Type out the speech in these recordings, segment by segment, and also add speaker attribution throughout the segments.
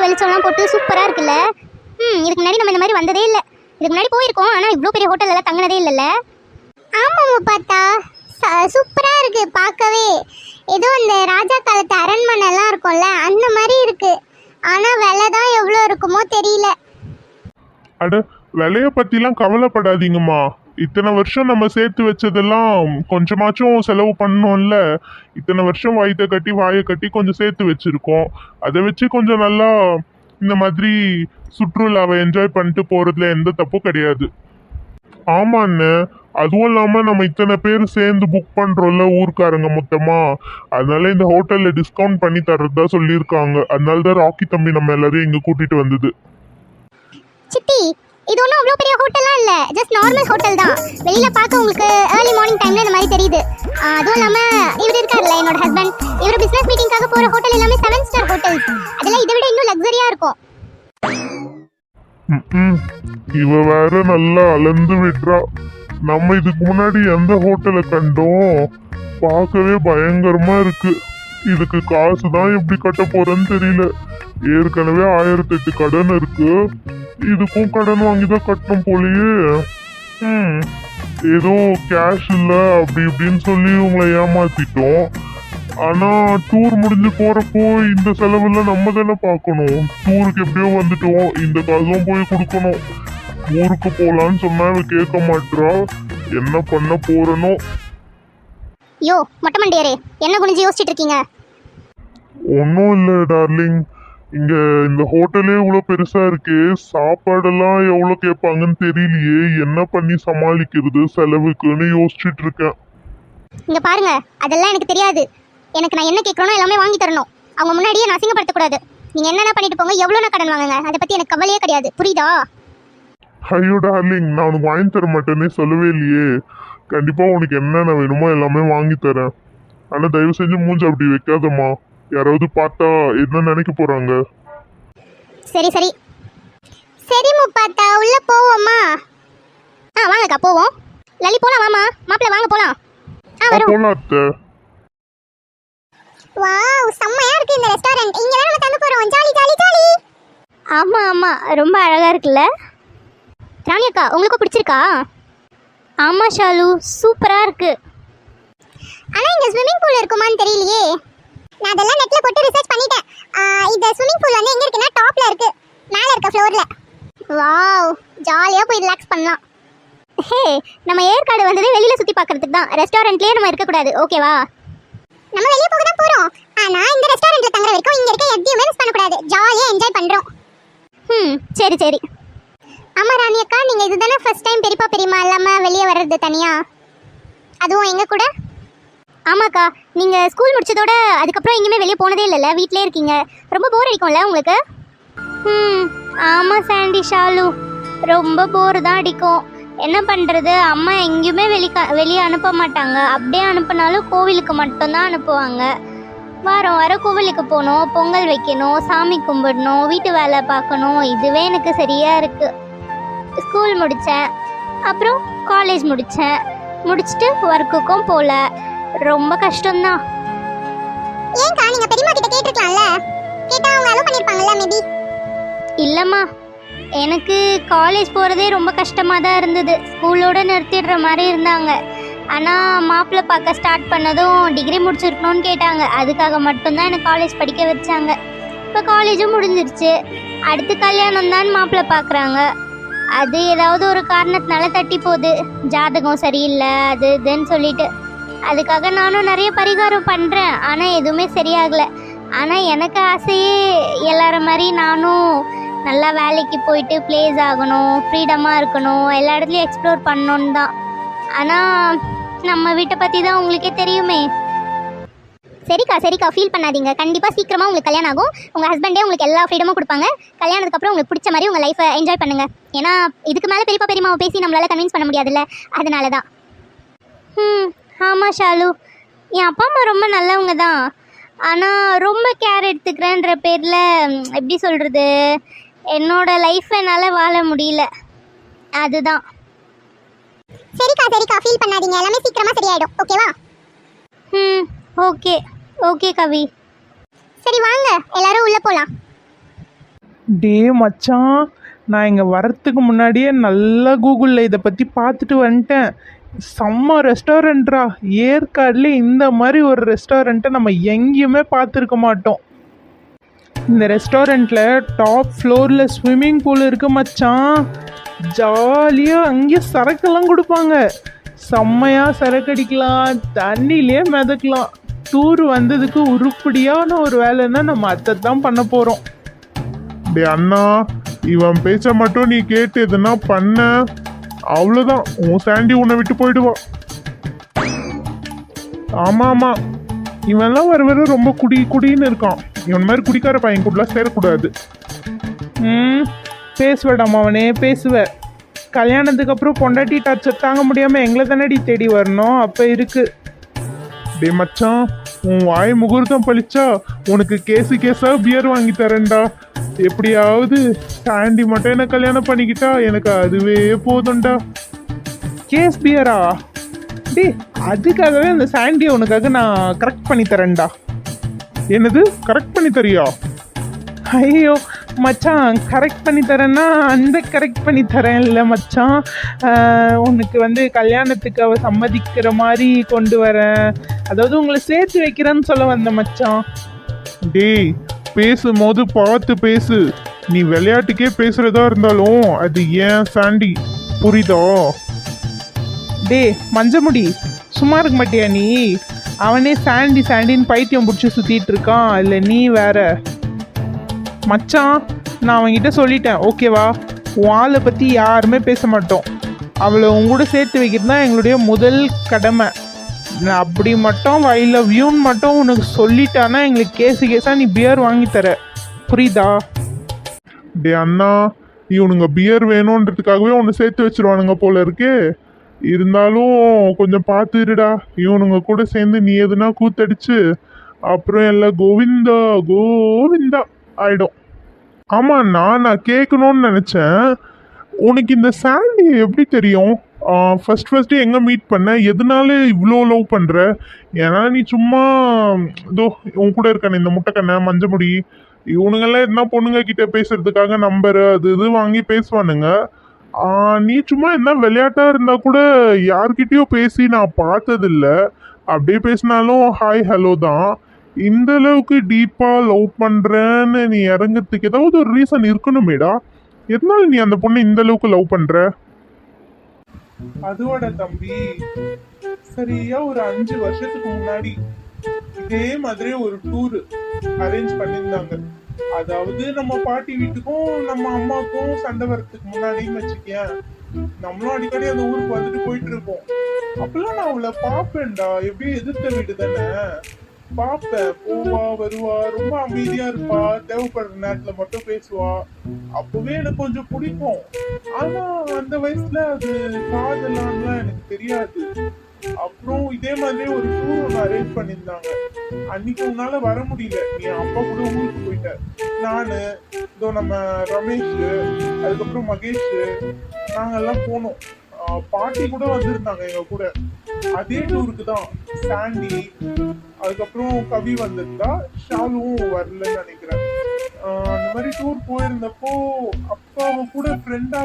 Speaker 1: Light வெளிச்சம்லாம் போட்டு சூப்பராக இருக்குல்ல? ம் இதுக்கு முன்னாடி நம்ம இந்த மாதிரி வந்ததே இல்லை. இதுக்கு முன்னாடி போயிருக்கோம் ஆனால் இவ்வளோ பெரிய ஹோட்டலெல்லாம் தங்கினதே இல்லைல்ல. ஆமாம் பார்த்தா. சூப்பராக இருக்குது பார்க்கவே. ஏதோ இந்த ராஜா காலத்து அரண்மனை எல்லாம் இருக்கும்ல அந்த மாதிரி இருக்குது ஆனால் விலை தான் எவ்வளோ இருக்குமோ தெரியல.
Speaker 2: அட விலையை பற்றிலாம் கவலைப்படாதீங்கம்மா. இத்தனை வருஷம் நம்ம சேர்த்து வச்சதெல்லாம் கொஞ்சமாச்சும் செலவு பண்ணோம்ல. இத்தனை வருஷம் வயிற்ற கட்டி வாயை கட்டி கொஞ்சம் சேர்த்து வச்சுருக்கோம். அதை வச்சு கொஞ்சம் நல்லா இந்த மாதிரி சுற்றுலாவை என்ஜாய் பண்ணிட்டு போகிறதுல எந்த தப்பும் கிடையாது. ஆமாண்ணே. அதுவும் இல்லாமல் நம்ம இத்தனை பேர் சேர்ந்து புக் பண்ணுறோம்ல ஊருக்காரங்க மொத்தமாக அதனால இந்த ஹோட்டலில் டிஸ்கவுண்ட் பண்ணி தர்றதா சொல்லியிருக்காங்க. அதனால தான் ராக்கி தம்பி நம்ம எல்லாரையும் இங்கே கூட்டிகிட்டு வந்தது.
Speaker 1: சித்தி இது ஒன்றும் அவ்வளோ பெரிய ஹோட்டல்லாம் இல்லை. ஜஸ்ட் நார்மல் ஹோட்டல் தான். வெளியில பார்க்க உங்களுக்கு ஏர்லி மார்னிங் டைம்ல இந்த மாதிரி தெரியுது. அதுவும் இல்லாம இவர் இருக்கார்ல என்னோட ஹஸ்பண்ட் இவர் பிஸ்னஸ் மீட்டிங்காக போகிற ஹோட்டல் எல்லாமே செவன் ஸ்டார் ஹோட்டல்ஸ் அதெல்லாம் இதை விட இன்னும் லக்ஸரியா இருக்கும்.
Speaker 2: இவ வேற நல்லா அளந்து விடுறா. நம்ம இதுக்கு முன்னாடி எந்த ஹோட்டலை கண்டோம்? பார்க்கவே பயங்கரமா இருக்கு. இதுக்கு காசு தான் எப்படி கட்ட போறேன்னு தெரியல. ஏற்கனவே ஆயிரத்தி எட்டு கடன் இருக்கு. இதுக்கும் கடன் வாங்கி தான் கட்டணும் போலயே. ம் ஏதோ கேஷ் இல்ல அப்படி இப்படின்னு சொல்லி உங்களை ஏமாத்திட்டோம். ஆனா டூர் முடிஞ்சு போறப்போ இந்த செலவெல்லாம் நம்ம தானே பார்க்கணும். டூருக்கு எப்படியோ வந்துட்டோம். இந்த காசும் போய் கொடுக்கணும். ஊருக்கு போலான்னு சொன்னா இவ கேட்க மாட்றா. என்ன பண்ண போறனோ.
Speaker 1: யோ மொட்டை மண்டியரே என்ன குனிஞ்சு யோசிச்சுட்டு இருக்கீங்க?
Speaker 2: ஒன்றும் இல்லை டார்லிங் இங்க இந்த ஹோட்டலே இவ்வளோ பெருசா இருக்கே சாப்பாடெல்லாம் எவ்வளோ கேட்பாங்கன்னு தெரியலையே என்ன பண்ணி சமாளிக்கிறது செலவுக்குன்னு யோசிச்சுட்டு இருக்கேன்.
Speaker 1: இங்க பாருங்க அதெல்லாம் எனக்கு தெரியாது. எனக்கு நான் என்ன கேட்கறனோ எல்லாமே வாங்கி தரணும். அவங்க முன்னாடியே நான் அசிங்கப்படுத்தக்கூடாது. நீங்க என்னென்ன பண்ணிட்டு போங்க எவ்வளோ நான் கடன் வாங்குங்க. அதை பத்தி எனக்கு கவலையே கிடையாது. புரியுதா?
Speaker 2: ஐயோ டார்லிங் நான் உனக்கு வாங்கி தர மாட்டேன்னே சொல்லவே இல்லையே. கண்டிப்பா உனக்கு என்னென்ன வேணுமோ எல்லாமே வாங்கி தரேன். ஆனா தயவு செஞ்சு மூஞ்சி அப்படி வைக்காதம்மா. யாராவது பார்த்தா என்ன நினைக்க போறாங்க?
Speaker 1: சரி சரி. சரி முப்பாத்தா உள்ள போவோமா ஆ வாங்கக்கா போவோம். லலி போலாம் வாமா மாப்பிள்ள வாங்க போலாம். ஆ வரும்
Speaker 2: போலாம் அத்தை.
Speaker 1: வாவ் செம்மையா இருக்கு இந்த ரெஸ்டாரண்ட் இங்க நம்ம தங்க போறோம். Jolly jolly jolly. ஆமா ஆமா. ரொம்ப அழகா இருக்குல்ல. ராணி அக்கா உங்களுக்கு பிடிச்சிருக்கா? ஆமா ஷாலு. சூப்பரா இருக்கு. ஆனா இங்க ஸ்விமிங் பூல் இருக்குமான்னு தெரியலையே. நான் அதெல்லாம் நெட்ல போட்டு ரிசர்ச் பண்ணிட்டேன். இந்த ஸ்விமிங் பூல் வந்து எங்க இருக்குன்னா டாப்ல இருக்கு. மேல இருக்க ஃப்ளோர்ல வாவ் ஜாலியா போய் ரிலாக்ஸ் பண்ணலாம். ஹே நம்ம ஏற்காடு வந்தது வெளியில சுத்தி பார்க்கிறதுக்கு தான். ரெஸ்டாரண்ட்லயே நம்ம இருக்க கூடாது ஓகேவா நம்ம வெளிய போக தான் போறோம். ஆனா இந்த ரெஸ்டாரண்ட்ல தங்குற வரைக்கும் இங்க இருக்க எதையுமே மிஸ் பண்ண கூடாது ஜாலியா என்ஜாய் பண்றோம். ம் சரி சரி. ஆமா ராணி அக்கா நீங்க இதுதானே ஃபர்ஸ்ட் டைம் பெரியப்பா பெரியமா இல்லாம வெளியே வர்றது தனியா? அதுவும் எங்க கூட? ஆமாக்கா நீங்கள் ஸ்கூல் முடிச்சதோட அதுக்கப்புறம் எங்கேயுமே வெளியே போனதே இல்லைல்ல? வீட்டிலே இருக்கீங்க. ரொம்ப போர் அடிக்கும்ல உங்களுக்கு? ம் ஆமாம் சாண்டி ஷாலு. ரொம்ப போர் தான் அடிக்கும். என்ன பண்ணுறது அம்மா எங்கேயுமே வெளி வெளியே அனுப்ப மாட்டாங்க. அப்படியே அனுப்புனாலும் கோவிலுக்கு மட்டும்தான் அனுப்புவாங்க. வாரம் வாரம் கோவிலுக்கு போகணும் பொங்கல் வைக்கணும் சாமி கும்பிடணும் வீட்டு வேலை பார்க்கணும். இதுவே எனக்கு சரியாக இருக்குது ஸ்கூல் முடித்தேன் அப்புறம் காலேஜ் முடித்தேன் முடிச்சுட்டு ஒர்க்குக்கும் போகல ரொம்ப கஷ்டம்தான். ஏன்க்கா நீங்க பெரியம்மா கிட்ட கேட்டிருக்கலாம்ல? கேட்டா அவங்க அலோ பண்ணிருப்பாங்கல்ல மேபி இல்லம்மா எனக்கு காலேஜ் போகிறதே ரொம்ப கஷ்டமாக தான் இருந்தது. ஸ்கூலோட நிறுத்திடுற மாதிரி இருந்தாங்க. ஆனால் மாப்பிள்ளை பார்க்க ஸ்டார்ட் பண்ணதும் டிகிரி முடிச்சிருக்கணும்னு கேட்டாங்க. அதுக்காக மட்டும்தான் எனக்கு காலேஜ் படிக்க வச்சாங்க. இப்போ காலேஜும் முடிஞ்சிருச்சு. அடுத்து கல்யாணம் தான் மாப்பிள்ளை பார்க்குறாங்க. அது ஏதாவது ஒரு காரணத்தினால தட்டி போகுது. ஜாதகம் சரியில்லை அது இதுன்னு சொல்லிட்டு. அதுக்காக நானும் நிறைய பரிகாரம் பண்ணுறேன் ஆனால் எதுவுமே சரியாகலை. ஆனால் எனக்கு ஆசையே எல்லார மாதிரி நானும் நல்லா வேலைக்கு போயிட்டு ப்ளேஸ் ஆகணும் ஃப்ரீடமாக இருக்கணும் எல்லா இடத்துலையும் எக்ஸ்ப்ளோர் பண்ணணுன்னு தான். ஆனால் நம்ம வீட்டை பற்றி தான் உங்களுக்கே தெரியுமே. சரிக்கா சரிக்கா ஃபீல் பண்ணாதீங்க. கண்டிப்பாக சீக்கிரமாக உங்களுக்கு கல்யாணம் ஆகும். உங்கள் ஹஸ்பண்டே உங்களுக்கு எல்லா ஃப்ரீடமும் கொடுப்பாங்க. கல்யாணத்துக்கு அப்புறம் உங்களுக்கு பிடிச்ச மாதிரி உங்கள் லைஃப்பை என்ஜாய் பண்ணுங்கள் ஏன்னா இதுக்கு மேலே பெரியப்பா பெரியம்மாவை பேசி நம்மளால் கன்வின்ஸ் பண்ண முடியாதுல்ல. அதனால தான் ம் ஆமாம் ஷாலு. என் அப்பா அம்மா ரொம்ப நல்லவங்க தான். ஆனால் ரொம்ப கேர் எடுத்துக்கிறேன்ற பேரில் எப்படி சொல்கிறது என்னோட லைஃப் என்னால் வாழ முடியல. அதுதான். சரிக்கா சரிக்கா. ஃபீல் பண்ணாதீங்க. எல்லாமே சீக்கிரமா சரியாயிடும். ஓகேவா ம் ஓகே ஓகே கவி. சரி வாங்க. எல்லாரும் உள்ள போலாம்.
Speaker 3: டே மச்சான். நான் இங்கே வரத்துக்கு முன்னாடியே நல்லா கூகுளில் இதை பற்றி பார்த்துட்டு வந்துட்டேன். செம்ம ரெஸ்டாரண்ட்ரா ஏற்காடுல இந்த மாதிரி ஒரு ரெஸ்டாரண்ட்டை நம்ம எங்கேயுமே பார்த்துருக்க மாட்டோம். இந்த ரெஸ்டாரண்ட்டில் டாப் ஃப்ளோரில் ஸ்விம்மிங் பூல் இருக்கு மச்சான். ஜாலியாக அங்கேயே சரக்கெல்லாம் கொடுப்பாங்க. செம்மையாக சரக்கு அடிக்கலாம் தண்ணியிலே மிதக்கலாம். டூர் வந்ததுக்கு உருப்படியான ஒரு வேலைன்னா நம்ம அதை தான் பண்ண போகிறோம்
Speaker 4: டே அண்ணா இவன் பேச்ச மட்டும் நீ கேட்டு எதுனா பண்ண. அவ்வளோதான் உன் சாண்டி உன்னை விட்டு போயிடுவா ஆமா ஆமா. இவன்லாம் வர வர ரொம்ப குடி குடின்னு இருக்கான். இவன் மாதிரி குடிக்கார பையன் கூடலாம் சேரக்கூடாது.
Speaker 3: ம் பேசுவேடாம் அவனே பேசுவ. கல்யாணத்துக்கு அப்புறம் பொண்டாட்டி டார்ச்சர் தாங்க முடியாமல் எங்களை தானடி தேடி வரணும். அப்போ இருக்கு.
Speaker 4: டே மச்சான் உன் வாய் முகூர்த்தம் பழிச்சா உனக்கு கேஸு கேஸா பியர் வாங்கி தரேன்டா. எப்படியாவது சாண்டி மட்டும் என்ன கல்யாணம் பண்ணிக்கிட்டா எனக்கு அதுவே போதும்டா.
Speaker 3: கேஸ் பியரா டே அதுக்காகவே அந்த சாண்டியை உனக்காக நான் கரெக்ட் பண்ணி தரேன்டா.
Speaker 4: என்னது? கரெக்ட் பண்ணி தரியா?
Speaker 3: ஐயோ மச்சான் கரெக்ட் பண்ணி தரேன்னா அந்த கரெக்ட் பண்ணி தரேன் இல்லை மச்சான் உனக்கு வந்து கல்யாணத்துக்கு அவ சம்மதிக்கிற மாதிரி கொண்டு வரேன். அதாவது உங்களை சேர்த்து வைக்கிறேன்னு சொல்ல வந்தேன் மச்சான்.
Speaker 4: டேய் பேசும்போது பார்த்து பேசு. நீ விளையாட்டுக்கே பேசுறதா இருந்தாலும் அது ஏன் சாண்டி? புரியுதோ?
Speaker 3: டே மஞ்சமுடி சும்மா இருக்க மாட்டியா நீ? அவனே சாண்டி சாண்டின்னு பைத்தியம் பிடிச்சி சுற்றிட்டு இருக்கான். இல்லை நீ வேற. மச்சான் நான் அவன்கிட்ட சொல்லிட்டேன். ஓகேவா? உன் ஆளை பற்றி யாருமே பேச மாட்டோம். அவளை உன் கூட சேர்த்து வைக்கிறது தான் எங்களுடைய முதல் கடமை. நான் அப்படி மட்டும் ஐ லவ் யூன்னு மட்டும் உனக்கு சொல்லிட்டானா எங்களுக்கு கேஸு கேஸாக நீ பியர் வாங்கி தர. புரியுதா?
Speaker 4: டே அண்ணா இவனுங்க பியர் வேணுன்றதுக்காகவே ஒன்று சேர்த்து வச்சிருவானுங்க போல இருக்கே. இருந்தாலும் கொஞ்சம் பார்த்துடுடா இவனுங்க கூட சேர்ந்து நீ எதுனா கூத்தடிச்சு அப்புறம் எல்லாம் கோவிந்தா கோவிந்தா ஆயிடும். ஆமாம் நான் நான் கேட்கணும்னு நினச்சேன். உனக்கு இந்த சாண்டி எப்படி தெரியும்? ஃபர்ஸ்ட் ஃபஸ்ட்டு எங்கே மீட் பண்ண? எதனால இவ்வளோ லவ் பண்ணுற ஏன்னா நீ சும்மா இதோ உன் கூட இருக்கானே இந்த முட்டைக்கண்ணை மஞ்சமுடி இவனுங்கெல்லாம் என்ன பொண்ணுங்க கிட்ட பேசுறதுக்காக நம்பர் அது இது வாங்கி பேசுவானுங்க. நீ சும்மா என்ன விளையாட்டாக இருந்தால் கூட யார்கிட்டயோ பேசி நான் பார்த்ததில்ல. அப்படியே பேசினாலும் ஹாய் ஹலோ தான். இந்த அளவுக்கு டீப்பாக லவ் பண்ணுறேன்னு நீ இறங்குறதுக்கு ஏதாவது ஒரு ரீசன் இருக்கணுமேடா. எதனால நீ அந்த பொண்ணை இந்த அளவுக்கு லவ் பண்ணுற
Speaker 3: அதோட தம்பி சரியா ஒரு அஞ்சு வருஷத்துக்கு முன்னாடி இதே மாதிரி ஒரு டூர் அரேஞ்ச் பண்ணியிருந்தாங்க. அதாவது நம்ம பாட்டி வீட்டுக்கும் நம்ம அம்மாவுக்கும் சண்டை வர்றதுக்கு முன்னாடின்னு வச்சுக்கேன். நம்மளும் அடிக்கடி அந்த ஊருக்கு வந்துட்டு போயிட்டு இருப்போம். அப்பெல்லாம் நான் அவளை பாப்பேன்டா எப்படி எதிர்த்த வீடு தானே? பார்ப்பேன் போவா வருவா ரொம்ப அமைதியா இருப்பா. தேவைப்படுற நேரத்துல மட்டும் பேசுவா. அப்பவே எனக்கு கொஞ்சம் பிடிக்கும். ஆனா அந்த வயசுல அது காதலான்லாம் எனக்கு தெரியாது. அப்புறம் இதே மாதிரி ஒரு டூர் ஒன்று அரேஞ்ச் பண்ணியிருந்தாங்க. அன்னைக்கு உன்னால வர முடியல. நீ அப்பா கூட ஊருக்கு போயிட்ட. நானு இதோ நம்ம ரமேஷ் அதுக்கப்புறம் மகேஷ் நாங்கெல்லாம் போனோம். பாட்டி கூட வந்திருந்தாங்க எங்க கூட. அதே டூருக்கு தான் சாண்டி அதுக்கப்புறம் கவி வந்திருந்தா ஷாலுவும் வரலன்னு நினைக்கிறேன். அந்த மாதிரி டூர் போயிருந்தப்போ அப்போ அவ கூட ஃப்ரெண்ட்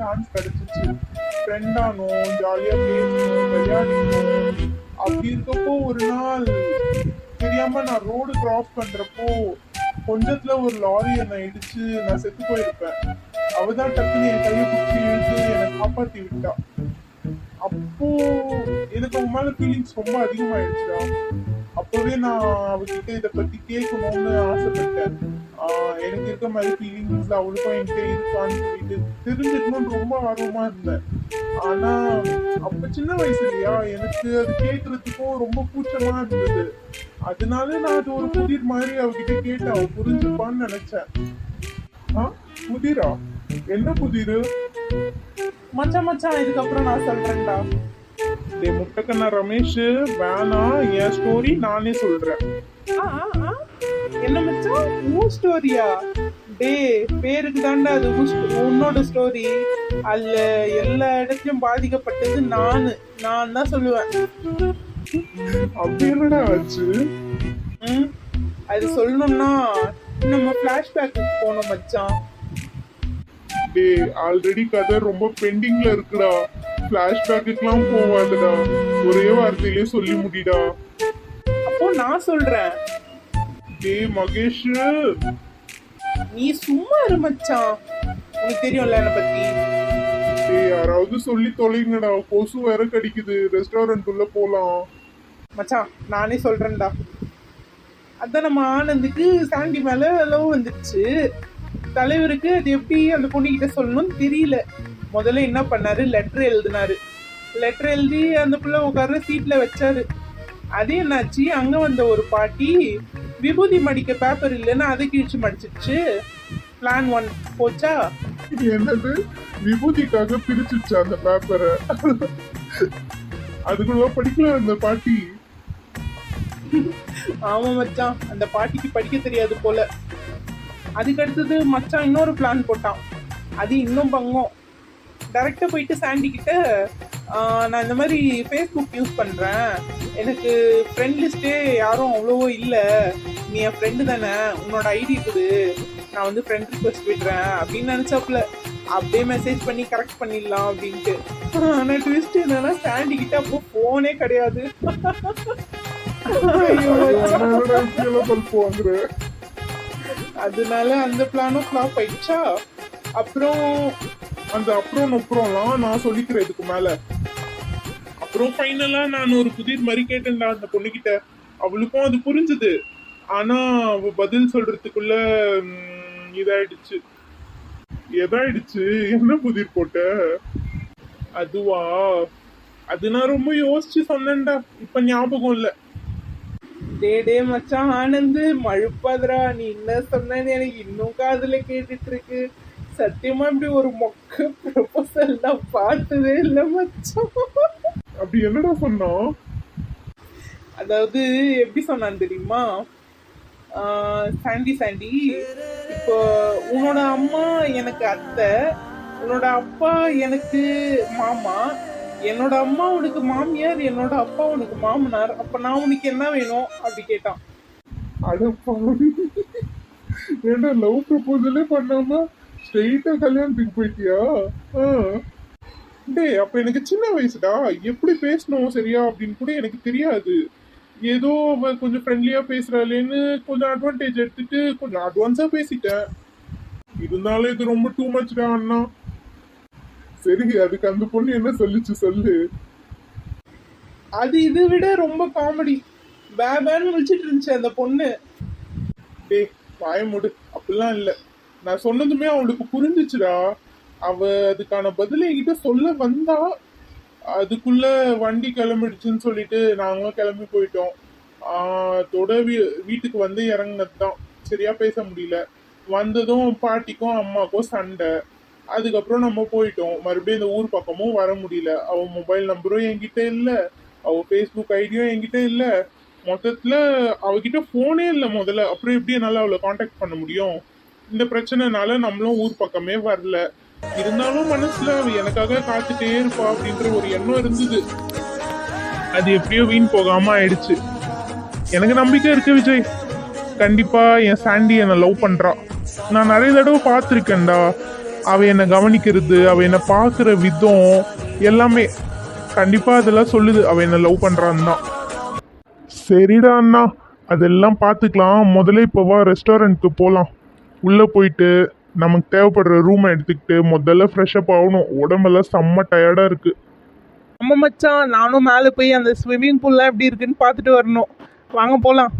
Speaker 3: சான்ஸ் கிடைச்சிச்சு. ஃப்ரெண்டானோம் ஜாலியாக பேசணும் விளையாடினோம். அப்படி இருக்கப்போ ஒரு நாள் தெரியாம நான் ரோடு கிராஸ் பண்றப்போ கொஞ்சத்துல ஒரு லாரி என்னை இடிச்சு நான் செத்து போயிருப்பேன். அவதான் டக்குன்னு என் கையை பிடிச்சி இழுத்து என்னை காப்பாத்தி விட்டா அப்போ எனக்கு அவன் மேல ஃபீலிங்ஸ் ரொம்ப அதிகமாயிடுச்சுடா அப்போவே நான் அவகிட்ட இதை பத்தி கேட்கணும்னு ஆசைப்பட்டேன். எனக்கு இருக்க மாதிரி ஃபீலிங்ஸ் அவளுக்கும் என்கிட்ட இருக்கான்னு சொல்லிட்டு தெரிஞ்சுக்கணும்னு ரொம்ப ஆர்வமா இருந்தேன். ஆனா அப்ப சின்ன வயசு இல்லையா எனக்கு அது கேட்கறதுக்கும் ரொம்ப கூச்சமா இருந்தது. அதனால நான் அது ஒரு புதிர் மாதிரி அவகிட்ட கேட்டேன். அவ புரிஞ்சுப்பான்னு நினைச்சேன். ஆ புதிரா என்ன புதிரு மச்சான் மச்சான் இதுக்கப்புறம் நான் சொல்றேன்டா. டே முட்டைக்கண்ணா ரமேஷ் வேணாம் என் ஸ்டோரி நானே சொல்றேன். என்ன மச்சான் உன் ஸ்டோரியா டேய் பேருக்கு தாண்டா அது உன்னோட ஸ்டோரி அதுல எல்லா இடத்துலயும் பாதிக்கப்பட்டது நானு. நான் தான் சொல்லுவேன்.
Speaker 4: அப்படி என்னடா ஆச்சு?
Speaker 3: அது சொல்லணும்னா நம்ம ஃப்ளாஷ்பேக்கு போனோம் மச்சான்.
Speaker 4: டேய் ஆல்ரெடி கதை ரொம்ப பெண்டிங்ல இருக்குடா. பிளாஷ்பேக்குக்கெல்லாம் போவாதுடா ஒரே வார்த்தையிலே சொல்லி முடிடா.
Speaker 3: அப்போ நான் சொல்றேன்.
Speaker 4: டேய் மகேஷ்.
Speaker 3: நீ சும்மா இரு மச்சான். உனக்கு தெரியும்ல என்னை பத்தி.
Speaker 4: டேய் யாராவது சொல்லி தொலைங்கடா. கொசு வேற கடிக்குது. ரெஸ்டாரண்ட் உள்ள போலாம்.
Speaker 3: மச்சான் நானே சொல்றேன்டா. அதான் நம்ம ஆனந்துக்கு சாண்டி மேல லவ் வந்துடுச்சு தலைவருக்கு அது எப்படி அந்த பொண்ணுகிட்ட சொல்லணும்னு தெரியல. முதல்ல என்ன பண்ணாரு? லெட்டர் எழுதினாரு. லெட்டர் எழுதி அந்த பிள்ளை உட்கார்ற சீட்ல வச்சாரு. அது என்னாச்சு? அங்க வந்த ஒரு பாட்டி விபூதி மடிக்க பேப்பர் இல்லைன்னு அதை கிழிச்சு மடிச்சிடுச்சு பிளான் ஒன் போச்சா?
Speaker 4: என்னது? விபூதிக்காக பிரிச்சுச்சு அந்த பேப்பரை அதுக்குள்ள படிக்கல அந்த பாட்டி.
Speaker 3: ஆமா மச்சான். அந்த பாட்டிக்கு படிக்க தெரியாது போல. அதுக்கு அடுத்தது மச்சான் இன்னொரு பிளான் போட்டான். அது இன்னும் பங்கம். டைரக்டா போயிட்டு சாண்டி கிட்ட "ஆஹ், நான் இந்த மாதிரி ஃபேஸ்புக் யூஸ் பண்றேன். எனக்கு ஃப்ரெண்ட் லிஸ்டே யாரும் அவ்வளவோ இல்லை. நீ என் ஃப்ரெண்டு தானே. உன்னோட ஐடி கொடு. நான் வந்து ஃப்ரெண்ட் ரிக்வஸ்ட் விடுறேன். அப்படின்னு நினச்சாப்புல. அப்படியே மெசேஜ் பண்ணி கரெக்ட் பண்ணிடலாம் அப்படின்ட்டு. ஆனால் ட்விஸ்ட் என்னன்னா சாண்டி கிட்ட அப்போ ஃபோனே கிடையாது. ஐயோ அதனால அந்த பிளானும் ஃப்ளாப் ஆயிடுச்சா? அப்புறம்
Speaker 4: அந்த அப்புறம் அப்புறம்லாம் நான் சொல்லிக்கிறேன் இதுக்கு மேல.
Speaker 3: அப்புறம் ஃபைனலா நான் ஒரு புதிர் மாதிரி கேட்டேன்டா அந்த பொண்ணுகிட்ட. அவளுக்கும் அது புரிஞ்சுது. ஆனா அவ பதில் சொல்றதுக்குள்ள இதாயிடுச்சு.
Speaker 4: எதாயிடுச்சு? என்ன புதிர் போட்ட?
Speaker 3: அதுவா? அது நான் ரொம்ப யோசிச்சு சொன்னேன்டா. இப்ப ஞாபகம் இல்லை. டே டே மச்சான் ஆனந்து மழுப்பாதடா நீ என்ன சொன்னேன்னு எனக்கு இன்னும் காதுல கேட்டுட்டு இருக்கு சத்தியமா இப்படி ஒரு மொக்க ப்ரொபோசல் நான் பார்த்ததே இல்லை மச்சான்.
Speaker 4: அப்படி என்னடா சொன்னான்
Speaker 3: அதாவது எப்படி சொன்னான் தெரியுமா? சாண்டி சாண்டி இப்போ உன்னோட அம்மா எனக்கு அத்தை உன்னோட அப்பா எனக்கு மாமா என்னோட அம்மா உனக்கு மாமியார் என்னோட அப்பா உனக்கு மாமனார் அப்ப நான் உனக்கு என்ன வேணும்? அப்படி கேட்டான்.
Speaker 4: அட பாவி. லவ் ப்ரப்போசலே பண்ணாம ஸ்ட்ரெயிட்டா கல்யாணத்துக்கு போயிட்டியா? ஆ.
Speaker 3: டேய் அப்ப எனக்கு சின்ன வயசுடா? எப்படி பேசணும் சரியா அப்படின்னு கூட எனக்கு தெரியாது. ஏதோ அவ கொஞ்சம் ஃப்ரெண்ட்லியா பேசுறாளேன்னு கொஞ்சம் அட்வான்டேஜ் எடுத்துட்டு கொஞ்சம் அட்வான்ஸா பேசிட்டேன்.
Speaker 4: இருந்தாலும் இது ரொம்ப டூ மச்டா அண்ணா. சரி அதுக்கு அந்த பொண்ணு என்ன சொல்லுச்சு சொல்லு.
Speaker 3: அது இதை விட ரொம்ப காமெடி பேபேன்னு முடிச்சிட்டு இருந்துச்சு அந்த பொண்ணு.
Speaker 4: டேய் வாய மூடு. அப்படிலாம் இல்ல. நான் சொன்னதுமே அவளுக்கு புரிஞ்சுச்சுடா. அவ அதுக்கான பதில் என்கிட்ட சொல்ல வந்தா அதுக்குள்ள வண்டி கிளம்பிடுச்சுன்னு சொல்லிட்டு நாங்களும் கிளம்பி போயிட்டோம். அதோட வீ- வீட்டுக்கு வந்து இறங்குனது தான் சரியா பேச முடியல. வந்ததும் பாட்டிக்கும் அம்மாக்கும் சண்டை. அதுக்கப்புறம் நம்ம போயிட்டோம். மறுபடியும் இந்த ஊர் பக்கமும் வர முடியல. அவன் மொபைல் நம்பரும் என்கிட்ட இல்லை. அவள் ஃபேஸ்புக் ஐடியும் என்கிட்ட இல்லை. மொத்தத்தில் அவகிட்ட ஃபோனே இல்லை முதல்ல. அப்புறம் எப்படி என்னால் அவளை காண்டாக்ட் பண்ண முடியும்? இந்த பிரச்சனைனால நம்மளும் ஊர் பக்கமே வரல. இருந்தாலும் மனசுல அவ எனக்காக காத்துட்டே இருப்பா அப்படின்ற ஒரு எண்ணம் இருந்தது. அது எப்படியோ வீண் போகாம ஆயிடுச்சு. எனக்கு நம்பிக்கை இருக்கு விஜய். கண்டிப்பா என் சாண்டி என்னை லவ் பண்றா. நான் நிறைய தடவை பார்த்துருக்கேன்டா. அவ என்னை கவனிக்கிறது அவ என்னை பார்க்குற விதம் எல்லாமே கண்டிப்பாக அதெல்லாம் சொல்லுது. அவ என்னை லவ் பண்ணுறான்னு தான். சரிடா அண்ணா அதெல்லாம் பார்த்துக்கலாம். முதல்ல இப்போ வா போகலாம் உள்ளே போயிட்டு நமக்கு தேவைப்படுற ரூமை எடுத்துக்கிட்டு முதல்ல ஃப்ரெஷ்அப் ஆகணும். உடம்பெல்லாம் செம்ம டயர்டாக இருக்குது
Speaker 3: ஆமா மச்சான் நானும் மேலே போய் அந்த ஸ்விம்மிங் பூல்லாம் எப்படி இருக்குன்னு பார்த்துட்டு வரணும். வாங்க போகலாம்